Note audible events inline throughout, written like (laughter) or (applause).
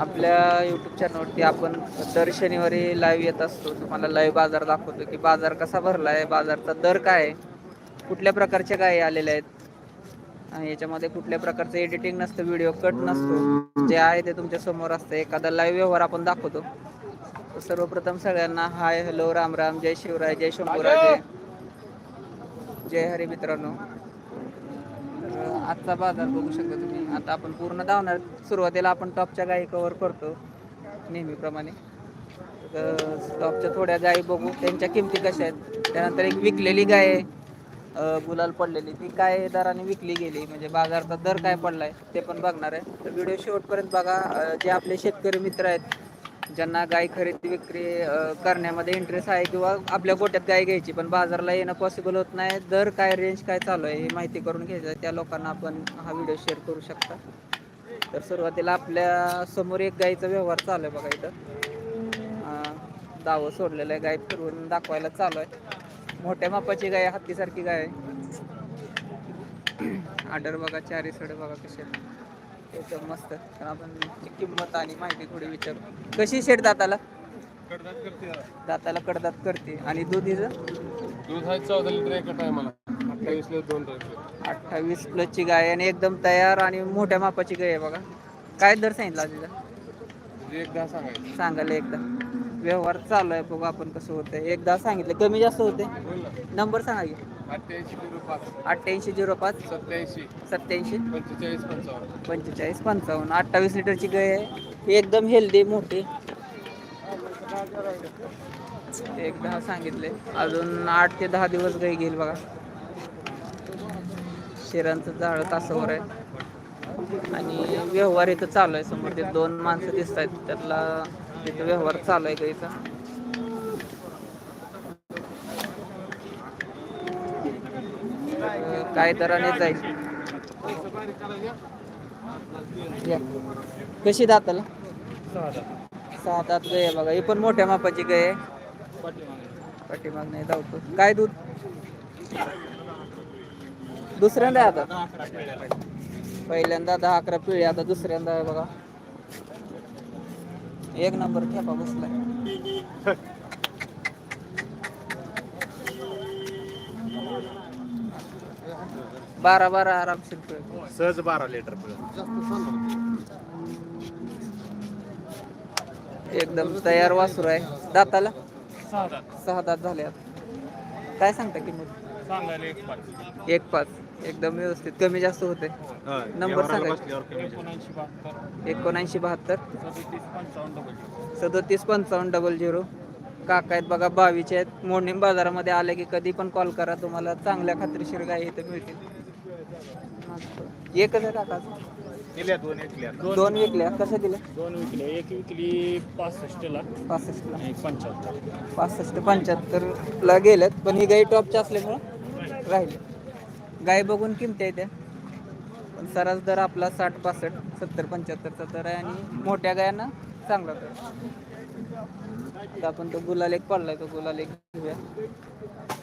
आपल्या युट्यूब चॅनलवरती आपण दर शनिवारी लाईव्ह येत असतो. तुम्हाला लाईव्ह बाजार दाखवतो की बाजार कसा भरलाय बाजारचा दर काय आहे कुठल्या प्रकारच्या गायी आलेल्या आहेत आणि याच्यामध्ये कुठल्या प्रकारचं एडिटिंग नसतं व्हिडिओ कट नसतो. जे आहे ते तुमच्यासमोर असतं. एखादा लाईव्ह व्यवहार आपण दाखवतो. सर्वप्रथम सगळ्यांना हाय हॅलो राम राम जय शिवराय जय शंभूराय जय हरी मित्रांनो. आजचा बाजार बघू शकता तुम्ही. आता आपण पूर्ण धावणार. सुरुवातीला आपण टॉपच्या गायी कव्हर करतो नेहमीप्रमाणे. तर टॉपच्या थोड्या गायी बघू. त्यांच्या किमती कशा आहेत? त्यानंतर एक विकलेली गाय आहे. गुलाल पडलेली. ती काय दराने विकली गेली? म्हणजे बाजाराचा दर काय पडलाय? ते पण बघणार आहे. तर व्हिडिओ शेवटपर्यंत बघा. जे आपले शेतकरी मित्र आहेत ज्यांना गाय खरेदी विक्री करण्यामध्ये इंटरेस्ट आहे किंवा आपल्या गोट्यात गाय घ्यायची पण बाजारला येणं पॉसिबल होत नाही. दर काय रेंज काय चालू आहे ही माहिती करून घ्यायचं. आहे. त्या लोकांना आपण हा व्हिडिओ शेअर करू शकता. तर सुरुवातीला आपल्यासमोर एक गायीचा व्यवहार चालू आहे बघा इथं. दावं सोडलेलं आहे गाय फिरवून दाखवायला चालू आहे. मोठ्या मापाची गाय आहे, हत्तीसारखी गाय आहे. (clears throat) आडर बघा चारी सडे बघा कशी एकदम मस्त. तर आपण किंमत आणि माहिती थोडी विचारू. कशी शेड दाताला? कडदात करते जरा. दाताला कडदात करते. आणि दुधीचं? दूध आहे चौदा लिटर एका टायमाला अठ्ठावीस लिटर दोन टाइम अठ्ठावीस प्लसची गाय आहे आणि एकदम तयार आणि मोठ्या मापाची गाय आहे बघा. काय दर सांगितला तिचा म्हणजे एक दहा सांगायचं. सांगायला एकदा. व्यवहार चालू आहे बघू आपण कसं होतंय. एकदा सांगितलं कमी जास्त होते बोल ना. नंबर सांगा की. अठ्ठ्याऐंशी झिरो पाच. अठ्ठ्याऐंशी झिरो पाच. सत्याऐंशी. सत्याऐंशी. पंचेचाळीस पंचावन्न. पंचेचाळीस पंचावन्न. अठ्ठावीस लिटरची गाय आहे. ही एकदम हेल्दी मोठी. एक दहा सांगितले. अजून आठ ते दहा दिवस गाई घेईल बघा. शिरांचं जाळ तासावर आहे. आणि व्यवहार इथं चालू आहे समोर. ते दोन माणसं दिसत आहेत त्यातला तिथं व्यवहार चालू आहे गाईचा काय दराने जाईल. या. कशी दाताला सहा दात गय बघा. हे पण मोठ्या मापाची गाय पाठीमाग नाही धावतो. काय दूध? दुसऱ्यांदा आहे आता. पहिल्यांदा दहा अकरा पिढी आता दुसऱ्यांदा आहे बघा. एक नंबर ठेपा बसलाय. बारा बारा आरामशीर पिळेल. सहज बारा लिटर एकदम तयार वासुर आहे. दाताला? सहा दात. झाले आता. काय सांगता किंमत? सांगायला एक पाच. एक पाच. एकदम व्यवस्थित. कमी जास्त होते. नंबर सांगा. एकोणऐंशी बहात्तर. एकोणऐंशी बहात्तर. सदतीस पंचावन्न डबल सदतीस पंचावन्न डबल झिरो काका आहेत बघा बावीचे आहेत. मोर्निंग बाजारामध्ये आले की कधी पण कॉल करा. तुम्हाला चांगल्या खात्रीशीर गाय इथं मिळतील. एकच आहे दिल्या दोन एकल्या दोन विकल्या. कशा दिल्या? दोन विकले एक विकली पासष्टला. पासष्टला. आणि एक पंच्याहत्तर पासष्ट पंच्याहत्तरला गेल्यात पण ही गाई टॉपच्या असल्यामुळं राहिली. गाय बघून किमती आहे त्या? पण सरास दर आपला साठ पासष्ट सत्तर पंच्याहत्तरचा दर आहे आणि मोठ्या गायांना चांगला दर. आता आपण तो गुलाल एक पडलाय तो गुलाल एक घेऊया.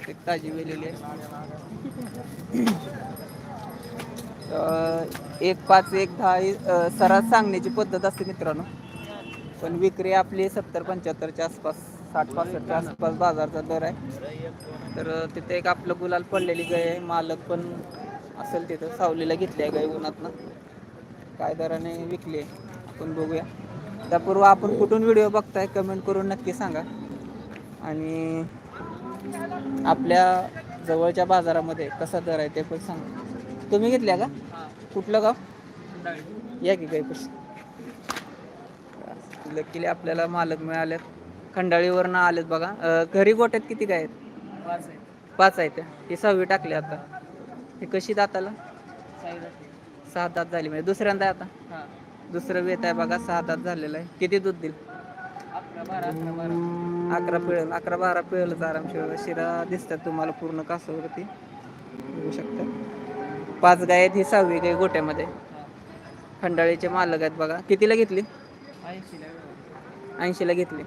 एक ताजी वेलेली आहे. एक पाच एक दहा ही, सरास सांगण्याची पद्धत असते मित्रांनो. पण विक्री आपली सत्तर पंच्याहत्तरच्या आसपास साठ पासष्टच्या आसपास बाजारचा दर आहे. तर तिथे एक आपलं गुलाल पडलेली गाय आहे मालक पण असेल तिथं सावलीला घेतली आहे गाय उन्हातनं. काय दराने विकली आहे आपण बघूया. त्यापूर्व आपण कुठून व्हिडिओ बघताय कमेंट करून नक्की सांगा. आणि आपल्या जवळच्या बाजारामध्ये कसा दर आहे ते पण सांगा. तुम्ही घेतल्या का? कुठलं गाव? या की काही लकीले आपल्याला मालक मिळालेत. खंडाळीवरनं आलेत बघा. घरी गोट्यात किती काय आहेत? पाच आहेत. ही सहावी टाकली आता. ही कशी दाताला सहा दात झाली. म्हणजे दुसऱ्यांदा आता? दुसरं वेत आहे बघा. सहा दात झालेलं आहे. किती दूध देईल? अकरा पिळेल अकरा बारा. पिळेलच आरामशीर. शिरा दिसतात तुम्हाला पूर्ण कासावरती बघू शकता. पाच गाय आहेत ही सहावी गाय गोट्यामध्ये. खंडाळीचे मालक आहेत बघा. कितीला घेतली? ऐंशीला घेतली.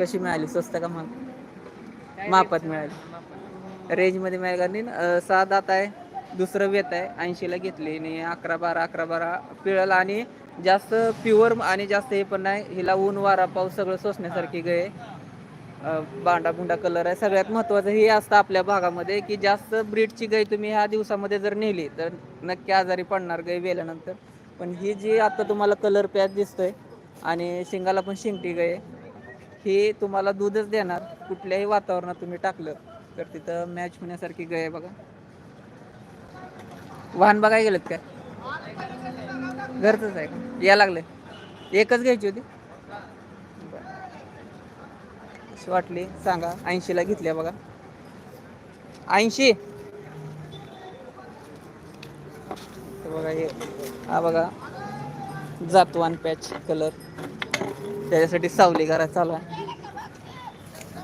कशी मिळाली? स्वस्त का महाग? मापात मिळाली. रेंजमध्ये मिळाली कारण अं, सहा दात आहे. दुसरं वेत आहे. ऐंशीला घेतली आणि अकरा बारा अकरा बारा पिळल आणि जास्त प्युअर आणि जास्त हे पण नाही. हिला ऊन वारा पाऊस सगळं सोसण्यासारखी गाय आहे. बांडा बुंडा कलर आहे. सगळ्यात महत्त्वाचं हे असतं आपल्या भागामध्ये की जास्त ब्रीडची गाय तुम्ही ह्या दिवसामध्ये जर नेली तर नक्की आजारी पडणार गाय वेल्यानंतर. पण ही जी आता तुम्हाला कलर पॅच दिसतोय आणि शिंगाला पण शिंगटी गाय हे ही तुम्हाला दूधच देणार. कुठल्याही वातावरणात तुम्ही टाकलं तर तिथं मॅच होण्यासारखी गाय आहे बघा. वाहन बघाय गेलं काय? घरचंच आहे का? या लागलं एकच घ्यायची होती बरं. कशी वाटली. सांगा ऐंशीला घेतल्या बघा. ऐंशी. बघा हे हा बघा. जातवान पॅच कलर. त्याच्यासाठी सावली करा चालू आहे.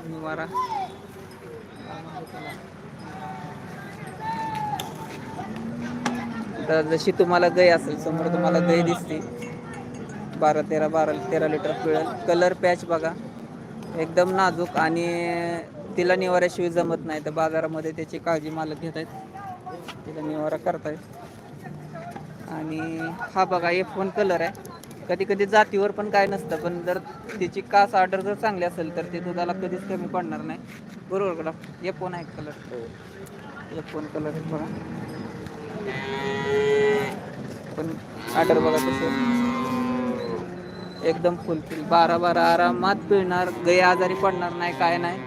निवारा. तर जशी तुम्हाला गय असेल समोर तुम्हाला गय दिसते. बारा तेरा बारा तेरा लिटर पिळेल कलर पॅच बघा. एकदम नाजूक आणि तिला निवाऱ्याशिवाय जमत नाही. तर बाजारामध्ये त्याची काळजी मालक घेत आहेत. तिला निवारा करतायत आणि हा बघा हे फोन कलर आहे. कधी कधी जातीवर पण काय नसतं पण जर तिची कास ऑर्डर जर चांगली असेल तर ते दुधाला कधीच कमी पडणार नाही. बरोबर का हे फोन आहे कलर हे फोन कलर आहे बघा. पण ऑर्डर बघा कसे एकदम फुलफिल बारा बारा आरामात पिळणार. गाय आजारी पडणार नाही काय नाही.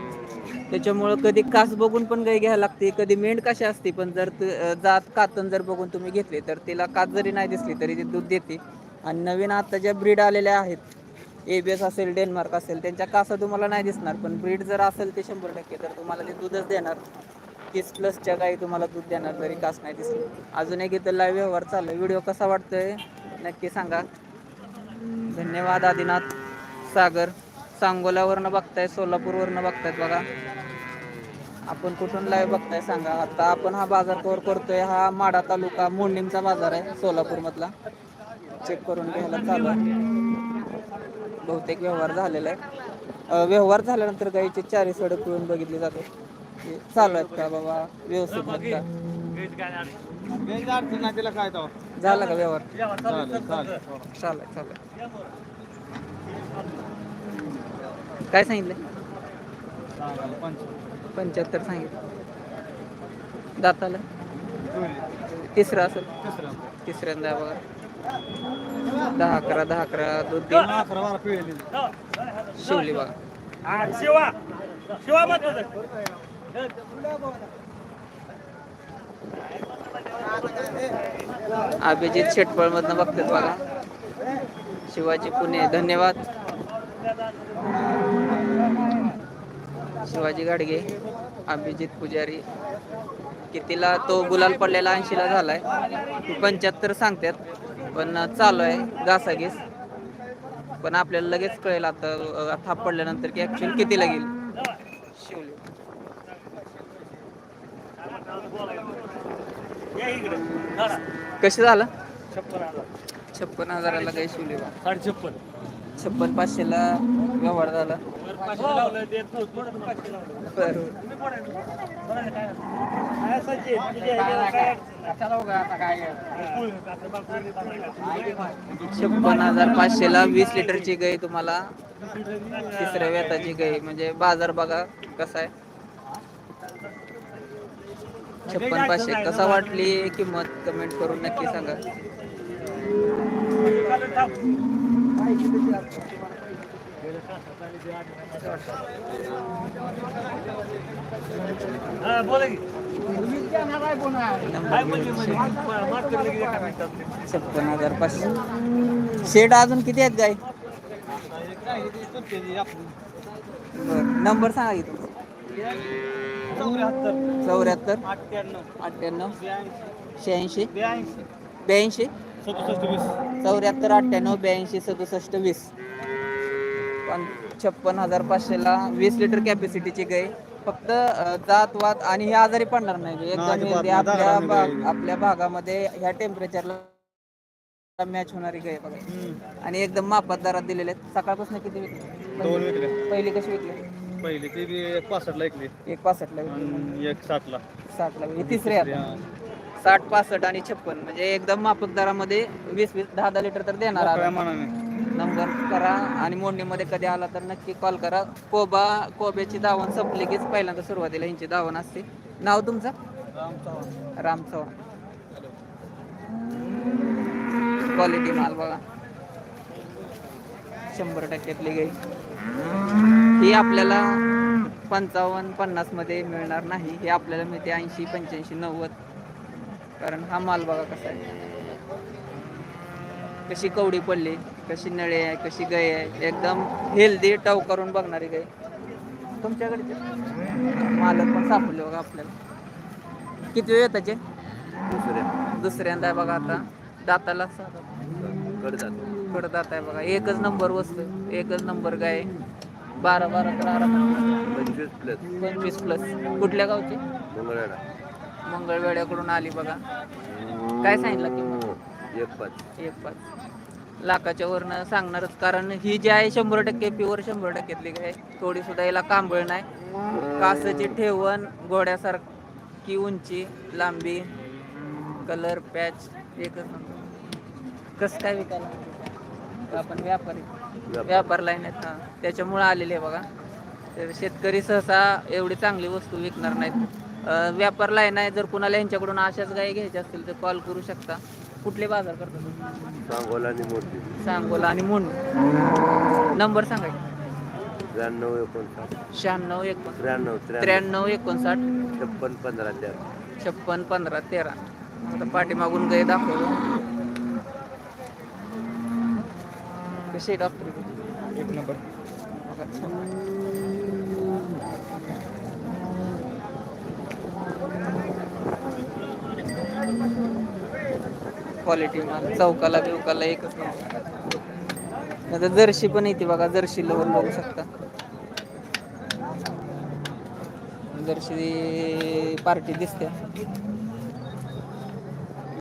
त्याच्यामुळं कधी कास बघून पण गाय घ्यायला लागते कधी मेंढ कशी असते पण जर त- जात कातन जर बघून तुम्ही घेतले तर तिला कात जरी नाही दिसली तरी ती दूध देते. आणि नवीन आता ज्या ब्रीड आलेल्या आहेत ए बी एस असेल डेन्मार्क असेल त्यांच्या कासा तुम्हाला नाही दिसणार पण ब्रीड जर असेल ते शंभर टक्के तर तुम्हाला ते दूधच देणार. तीस प्लसच्या गाई तुम्हाला दूध देणार जरी कास नाही दिसली. अजून एक इथं लाईव्ह व्यवहार चालू व्हिडिओ कसा वाटतोय? नक्की सांगा. धन्यवाद आदिनाथ सागर. सांगोल्यावरनं बघताय सोलापूरवरनं बघतायत बघा. आपण कुठून लाईव्ह बघताय सांगा. आता आपण हा बाजार कव्हर करतोय हा माडा तालुका मोंडीमचा बाजार आहे सोलापूरमधला. चेक करून घ्यायला चालू आहे. बहुतेक व्यवहार झालेला आहे. व्यवहार झाल्यानंतर गाईची चारी सडक पिळून बघितली जाते. चालू आहेत का बाबा? व्यवस्थित झाला का व्यवहार? चालेल चालेल काय सांगितलं? पंच्याहत्तर सांगितलं. दाताला? तिसरं असेल. तिसऱ्यांदा बघा दहा अकरा दहा अकरा दूध पिळेली शिवली बघा. शिवा. शिवा मत अभिजित शेटपळ मधनं बघतात बघा. शिवाजी पुणे धन्यवाद. शिवाजी गाडगे अभिजित पुजारी. कितीला तो गुलाल पडलेला ऐंशीला झालाय. पंच्याहत्तर सांगतात पण चालू आहे घासाघीस. पण आपल्याला लगेच कळेल आता थाप पडल्यानंतर की ऍक्च्युअली कितीला गेली शिवली कसं झालं? छप्पन हजार. छप्पन हजाराला काही शिवली बा. साडे छप्पन छप्पन पाचशेला व्यवहार झाला. छप्पन हजार पाचशेला वीस लिटरची गाई तुम्हाला. तिसऱ्या व्याताची गाई म्हणजे बाजार बघा कसा आहे. छप्पन पाचशे. कसा वाटली किंमत कमेंट करून नक्की सांगा. म्हणजे? छप्पन हजार पाचशे. शेड अजून किती आहेत बरं नंबर सांगा की तुमचा. चौऱ्याहत्तर. अठ्ठ्याण्णव. शहाऐंशी. ब्याऐंशी. चौऱ्याहत्तर अठ्ठ्याण्णव ब्याऐंशी सदुसष्ट वीस. पण छप्पन हजार पाचशेला वीस लिटर कॅपॅसिटीची गाय. फक्त जात वात आणि हे आजारी पडणार नाही एकदम. आपल्या भाग- आपल्या भागामध्ये ह्या टेम्परेचरला मॅच होणारी गाय बघा. आणि एकदम मापात दरात दिलेले आहेत. सकाळपासून किती विकले. पहिली कशी विकली? पहिली ती बी एक पासष्टला ऐकली. एक पासष्टला आणि एक साठला साठला विकली तिसरी आता. साठ पासष्ट आणि छप्पन. म्हणजे एकदम माफक दरामध्ये वीस वीस दहा दहा लिटर तर देणार मोकळ्या आहात. मनाने. नंबर करा आणि मोडणीमध्ये कधी आला तर नक्की कॉल करा. कोबा कोब्याची दावण संपली कीच पहिल्यांदा सुरुवातीला ह्यांची दावण असते. नाव तुमचं? राम चव्हाण. क्वालिटी माल बघा. शंभर टक्क्यातली गाई. ही आपल्याला पंचावन्न पन्नासमध्ये मिळणार नाही. हे आपल्याला मिळते ऐंशी पंच्याऐंशी नव्वद. कारण हा माल बघा कसा आहे. कशी कवडी पडली कशी नळे आहे कशी गाय आहे. एकदम हेल्दी टव करून बघणारी गाय. तुमच्याकडे मालक पण सापडले बघा आपल्याला. किती वेळ त्याचे दुसऱ्यांदा आहे बघा आता. दाताला कडदात आहे बघा. एकच नंबर वस्तू. एकच नंबर गाय. बारा बारा तर पंचवीस प्लस पंचवीस प्लस कुठल्या गावची? मंगळवेढा. मंगळवेड्याकडून आली बघा. काय सांगितलं किंमत? एक पाच. एक पाच. लाखाच्या वरनं सांगणारच कारण ही जी आहे शंभर टक्के प्युअर शंभर टक्क्यातली गाय थोडी सुद्धा याला कांबळ नाही. कासाची ठेवण घोड्यासारखी उंची लांबी कलर पॅच एकच नंबर कसं काय विकायला? आपण व्यापारी. व्यापार लाईन आहेत हा त्याच्यामुळे आलेले आहे बघा. तर शेतकरी सहसा एवढी चांगली वस्तू विकणार नाहीत. व्यापार लाईन आहे जर कुणाला यांच्याकडून अशाच गायी घ्यायच्या असतील तर कॉल करू शकता. कुठले बाजार करता तुम्ही? सांगोला आणि मोठी सांगोला आणि मुंड. नंबर सांगा त्र्याण्णव एकोणसाठ. शहाण्णव एकोण त्र्याण्णव त्र्याण्णव. एकोणसाठ. छप्पन पंधरा तेरा. छप्पन पंधरा तेरा. आता पाठीमागून गाय दाखवलो कशी डॉक्टर एक नंबर. क्वालिटी माल चौकाला बिवकाला एकच नंबर. आता जर्शी पण येते बघा जर्शी लेवल बघू शकता. जर्शी पार्टी दिसते.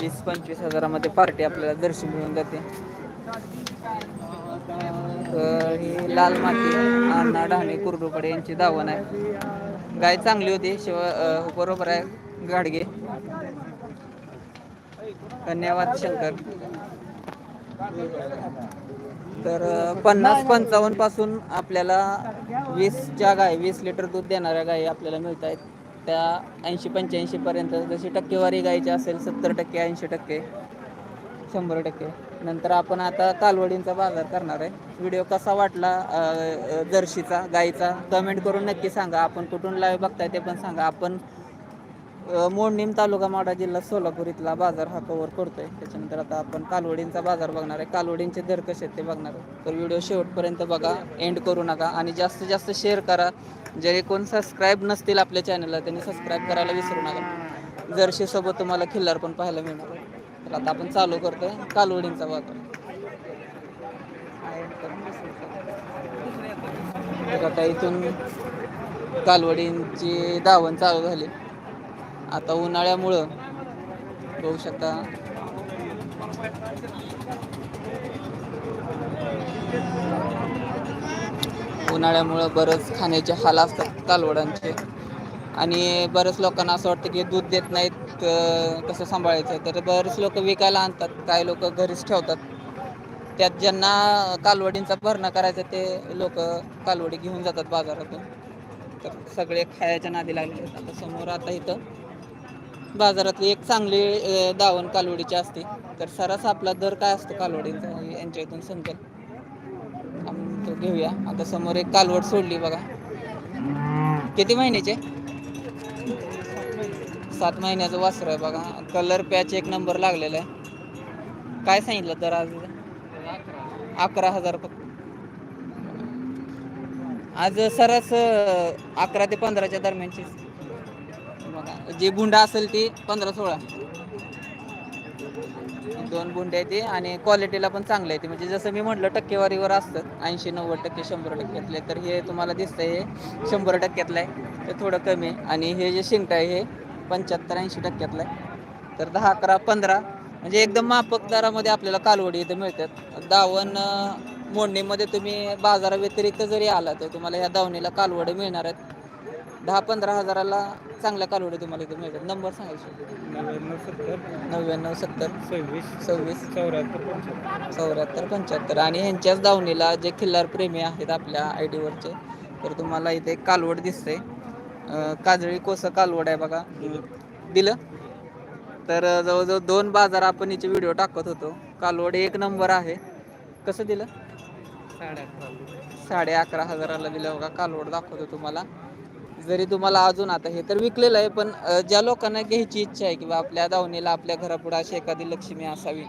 वीस पंचवीस हजारामध्ये पार्टी आपल्याला जर्शी मिळून जाते. ही लाल माती अण्णा डहाणे कुर्डूकडे यांची धावण आहे. गाय चांगली होती शिवाय बरोबर आहे. गाडगे धन्यवाद शंकर. तर पन्नास पंचावन्नपासून आपल्याला वीसच्या गाय वीस लिटर दूध देणाऱ्या गायी आपल्याला मिळत आहेत. त्या ऐंशी पंच्याऐंशी पर्यंत जशी टक्केवारी गायची असेल सत्तर टक्के ऐंशी टक्के शंभर टक्के. नंतर आपण आता कालवडींचा बाजार करणार आहे. व्हिडिओ कसा वाटला जर्शीचा गाईचा? कमेंट करून नक्की सांगा. आपण कुठून लाईव्ह बघताय ते पण सांगा. आपण मोडणीम तालुका माडा जिल्हा सोलापूर इथला बाजार हा कव्हर करतोय. त्याच्यानंतर आता आपण कालवडींचा बाजार बघणार आहे. कालवडींचे दर कसे आहेत ते बघणार आहे. तर व्हिडिओ शेवटपर्यंत बघा. एंड करू नका. आणि जास्तीत जास्त शेअर करा. जे कोण सबस्क्राईब नसतील आपल्या चॅनलला त्यांनी सबस्क्राईब करायला विसरू नका. जर्शीसोबत तुम्हाला खिल्लार पण पाहायला मिळणार आहे. तर आता आपण चालू करतोय कालवडींचा वापर तर आता इथून कालवडींची दावण चालू झाली. आता उन्हाळ्यामुळं बघू शकता. उन्हाळ्यामुळं बरंच खाण्याचे हाल असतात कालवडांचे. आणि बरेच लोकांना असं वाटतं की दूध देत नाहीत कसं सांभाळायचं. तर बरेच लोक विकायला आणतात काही लोक घरीच ठेवतात. त्यात ज्यांना कालवडींचा भरणा करायचा ते लोक कालवडी घेऊन जातात बाजारातून. तर सगळे खायच्या नादी लागले आहेत. आता समोर आता इथं बाजारातली एक चांगली दावण कालवडीची असते. तर सरास आपला दर काय असतो कालवडींचा यांच्या इथून समजेल. आपण तो घेऊया. आता समोर एक कालवड सोडली बघा. किती महिन्याचे सात महिन्याचं वासर आहे बघा. कलर पॅच एक नंबर लागलेला आहे. काय सांगितलं तर आज? अकरा हजार फक्त. आज सरस अकरा ते पंधराच्या दरम्यानची. बघा जी बुंडा असेल ती पंधरा सोळा. दोन बुंडे आहेत ते आणि क्वालिटीला पण चांगले आहे ते. म्हणजे जसं मी म्हटलं टक्केवारीवर असतं. ऐंशी नव्वद टक्के शंभर टक्क्यातले तर हे तुम्हाला दिसतंय हे शंभर टक्क्यातलं आहे. ते थोडं कमी आहे. आणि हे जे शिंगट आहे हे पंच्याहत्तर ऐंशी टक्क्यातलं आहे. तर दहा अकरा पंधरा म्हणजे एकदम माफक दरामध्ये आपल्याला कालवडी इथे मिळतात. दावण मोडणीमध्ये तुम्ही बाजाराव्यतिरिक्त जरी आला तर तुम्हाला ह्या दावणीला कालवडी मिळणार आहेत. दहा पंधरा हजाराला चांगल्या कालवडी तुम्हाला इथे मिळतात. नंबर सांगायचे नव्याण्णव सत्तर. नव्याण्णव सत्तर. सव्वीस. सव्वीस. चौऱ्याहत्तर पंच्याहत्तर. चौऱ्याहत्तर पंच्याहत्तर. आणि ह्यांच्याच दावणीला जे खिल्लार प्रेमी आहेत आपल्या आय डीवरचे तर तुम्हाला इथे कालवड दिसते अं, काजळी कोसं कालवड आहे बघा. दिलं. तर अं, जवळजवळ दोन बाजार आपण हिचे व्हिडिओ टाकत होतो. कालवड एक नंबर आहे. कसं दिलं? साडे अकरा साडे अकरा हजाराला दिलं बघा. कालवड दाखवतो तुम्हाला. जरी तुम्हाला अजून आता हे तर विकलेलं आहे पण अं, ज्या लोकांना घ्यायची इच्छा आहे किंवा आपल्या दावणीला आपल्या घरापुढे अशी एखादी लक्ष्मी असावी.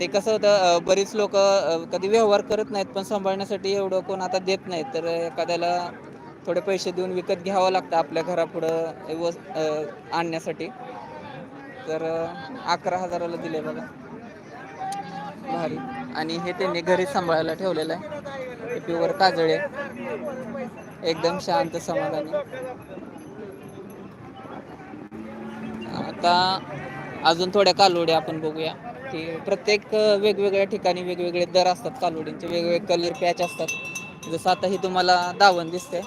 ते कसं होतं अं, बरीच लोक कधी व्यवहार करत नाहीत पण सांभाळण्यासाठी एवढं कोण आता देत नाहीत. तर एखाद्याला थोडे पैसे देऊन विकत घ्यावं लागतं आपल्या घरापुढं व आणण्यासाठी. तर अकरा हजाराला दिले बघा. भारी. आणि हे त्यांनी घरी सांभाळायला ठेवलेलं आहे. हे प्युअर काजळे एकदम शांत समाधानी. आता अजून थोड्या कालोड्या आपण बघूया. की प्रत्येक वेगवेगळ्या ठिकाणी वेगवेगळे दर असतात कालोडींचे. वेगवेगळे कलर पॅच असतात. जसं आता ही तुम्हाला दावण दिसते.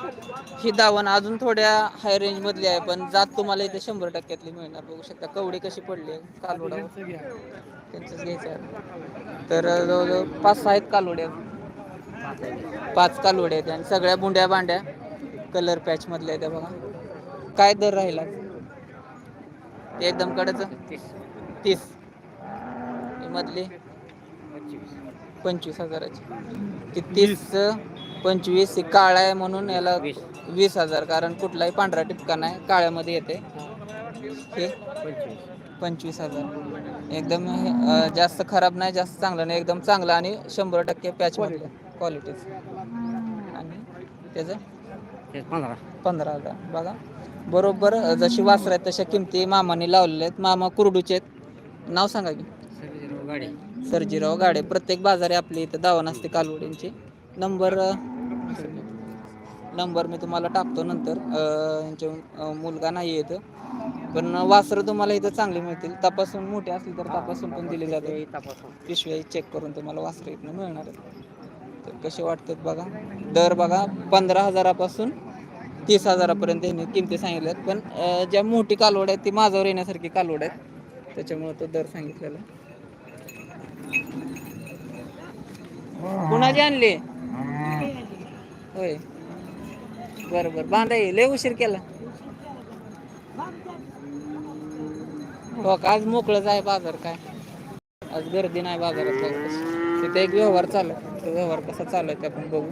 ही दावण अजून थोड्या हाय रेंजमधली आहे पण जात तुम्हाला इथे शंभर टक्क्यातली मिळणार. बघू शकता कवडी कशी पडली आहे कालोडावर त्यांचंच घ्यायचं आहे. तर जवळजवळ पाच सहा आहेत कालोड्या पाच कालोड्या आहेत आणि सगळ्या बुंड्या बांड्या कलर पॅच मधल्या आहेत बघा. काय दर राहिला? ते एकदम कडच? तीस. ही मधली? पंचवीस. हजाराची. ती तीस? पंचवीस ही काळा आहे म्हणून याला वीस. हजार कारण कुठलाही पांढरा टिपका नाही काळ्यामध्ये येते. हे? पंचवीस. हजार. एकदम अं, जास्त खराब नाही जास्त चांगलं नाही एकदम चांगलं आणि शंभर टक्के पॅच मधलं क्वालिटीच आणि त्याचं? पंधरा. पंधरा हजार. बघा. बरोबर जशी वासर आहेत तशा किमती मामाने लावलेल्या आहेत. मामा कुरडूचे आहेत. नाव सांगा की. गाडी. सर्जीराव गाडे. प्रत्येक बाजारी आपली इथं दावा नसते कालवडींची. नंबर नंबर मी तुम्हाला टाकतो नंतर. अं, यांचे अं, मुलगा नाही येतं पण वासरं तुम्हाला इथं चांगली मिळतील. तपासून मोठे असली तर तपासून पण दिले जाते पिशव्या चेक करून तुम्हाला वासरं इथनं मिळणार तर कसे वाटतात बघा. दर बघा पंधरा हजारापासून तीस हजारापर्यंत यांनी किमती सांगितल्यात. पण ज्या मोठी कालवड आहेत ती माझ्यावर येण्यासारखी कालवड आहेत. त्याच्यामुळे तो दर सांगितलेला. कुणाची आणली? होय. बरं बरं बांधाय लय उशीर केला. हो का आज मोकळंच आहे बाजार काय. आज गर्दी नाही बाजारात काय तिथे एक व्यवहार चालू तो व्यवहार कसा चालू आहे ते आपण बघू.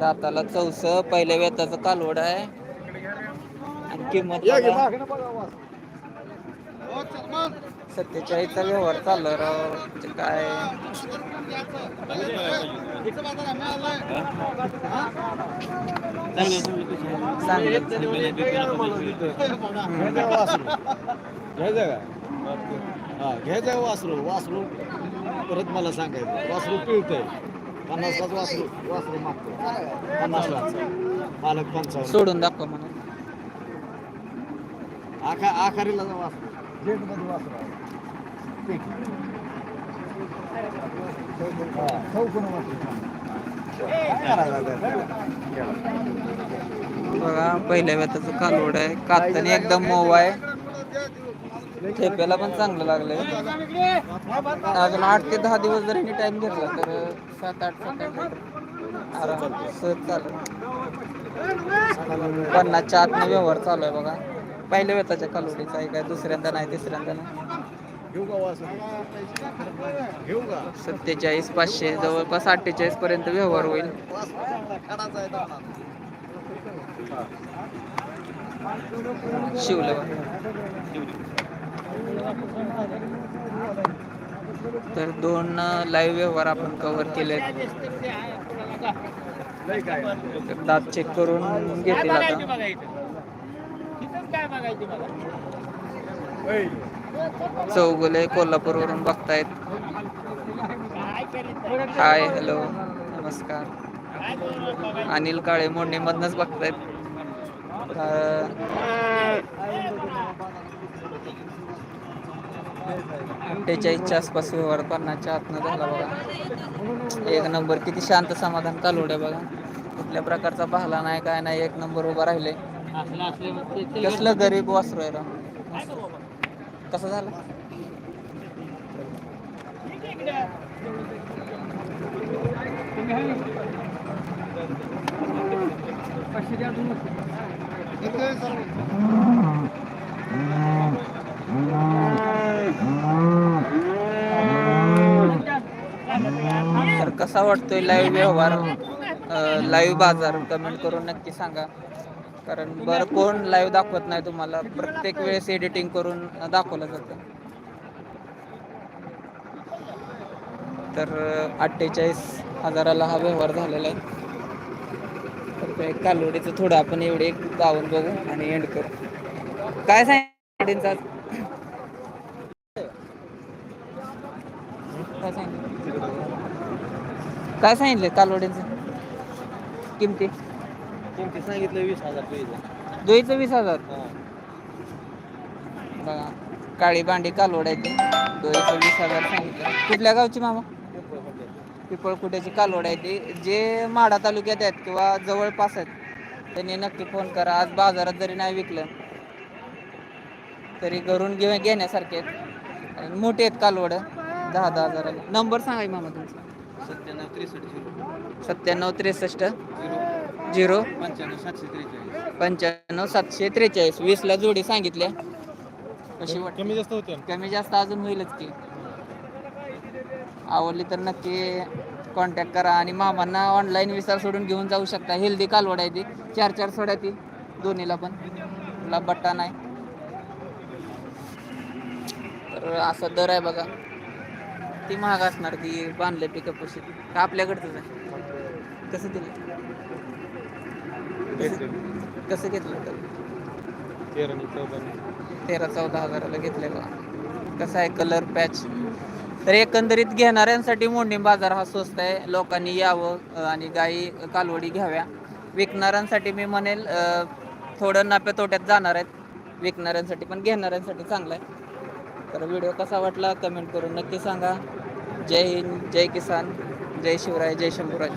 दाताला चौस पहिल्या वेताचं कालवड आहे. आणि किंमत बघा. सत्तेचाळीसचा व्यवहार चालू आहे राव. ते काय? घ्यायचं वासरू वासरू. परत मला सांगायचं. वासरू पिळतंय. वासरू वासरू मागतो पंचावन्न सोडून दाखवा म्हणा आखा आखारीला जा वासरू जेटमध्ये वासरू आहे. ठीक. चौकोन वासरू. काय करायचं आता? बघा पहिल्या वेताचं कालवड आहे कातणी एकदम मऊ आहे ठेप्याला पण चांगलं लागलं अजून आठ ते दहा दिवस जर यांनी टाइम घेतला तर सात आठ आराम सहज चालेल. पन्नासच्या आतनं व्यवहार चालू आहे बघा. पहिल्या वेताच्या कालवडीचा आहे काय दुसऱ्यांदा नाही तिसऱ्यांदा नाही. सत्तेचाळीस पाचशे जवळपास अठ्ठेचाळीस पर्यंत व्यवहार होईल. शिवलं तर दोन लाईव्ह व्यवहार आपण कव्हर केले. तर दात चेक करून घेतील आता. चौगुले कोल्हापूरवरून बघतायत. हाय हॅलो नमस्कार. अनिल काळे मोंडीमधनच बघतायत. अठ्ठेचाळीसच्या आसपास व्यवहार पन्नासच्या आतनं झाला बघा. एक नंबर किती शांत समाधान कालोड्या बघा. कुठल्या प्रकारचा पाहला नाही काय नाही एक नंबर उभा राहिले. कसलं गरीब वासरू आहे राव. कसं झालं तर कसा वाटतोय लाईव्ह व्यवहार? लाईव्ह बाजार कमेंट करून नक्की सांगा. कारण बरं कोण लाईव्ह दाखवत नाही तुम्हाला. प्रत्येक वेळेस एडिटिंग करून दाखवलं जातं. तर अठ्ठेचाळीस हजाराला हा व्यवहार झालेला आहे. तर कालोडीचं थोडं आपण एवढे गावून बघू आणि एंड करू. काय सांगितलं काय सांगितलं काय सांगितलं कालवड्यांचं किमती? किमती सांगितलं वीस हजार दोईचं वीस हजार? बघा काळी भांडी कालवड आहे ती दोईचं वीस हजार सांगितलं. कुठल्या गावची मामा? पिपळकुट्याची कालवड आहे ती. जे माढा तालुक्यात आहेत किंवा जवळपास आहेत त्यांनी नक्की फोन करा. आज बाजारात जरी नाही विकलं तरी घरून घेऊन घेण्यासारखे आहेत. आणि मोठे आहेत कालवड. दहा दहा हजाराला. नंबर सांगा की मामा तुमचा. सत्त्याण्णव त्रेसष्ट झिरो. सत्त्याण्णव त्रेसष्ट झिरो झिरो पंच्याण्णव सातशे त्रेचाळीस. पंच्याण्णव सातशे त्रेचाळीस. वीसला जोडी सांगितल्या. कशी वाटते कमी जास्त होते. कमी जास्त अजून होईलच की. आवडली तर नक्की कॉन्टॅक्ट करा आणि मामांना ऑनलाईन विचार सोडून घेऊन जाऊ शकता. हेल्दी कालवड आहे ती. चार चार सोड्या ती. दोन्हीला पण. बट्टा नाही. तर असा दर आहे बघा. ती महाग असणार ती बांधले पिकअप कशी का आपल्याकडचंच आहे कसं दिलं? कसं- घेतलं. तर तेरा चौदा तेरा चौदा हजाराला घेतले बघा. कसा आहे कलर पॅच तर एकंदरीत घेणाऱ्यांसाठी मोंडीम बाजार हा स्वस्त आहे. लोकांनी यावं आणि गाई कालवडी घ्याव्या. विकणाऱ्यांसाठी मी म्हणेल थोडं नाप्या तोट्यात जाणार आहेत. विकणाऱ्यांसाठी पण घेणाऱ्यांसाठी चांगला आहे. तर व्हिडिओ कसा वाटला कमेंट करून नक्की सांगा. जय हिंद जय किसान जय शिवराय जय शंभूराज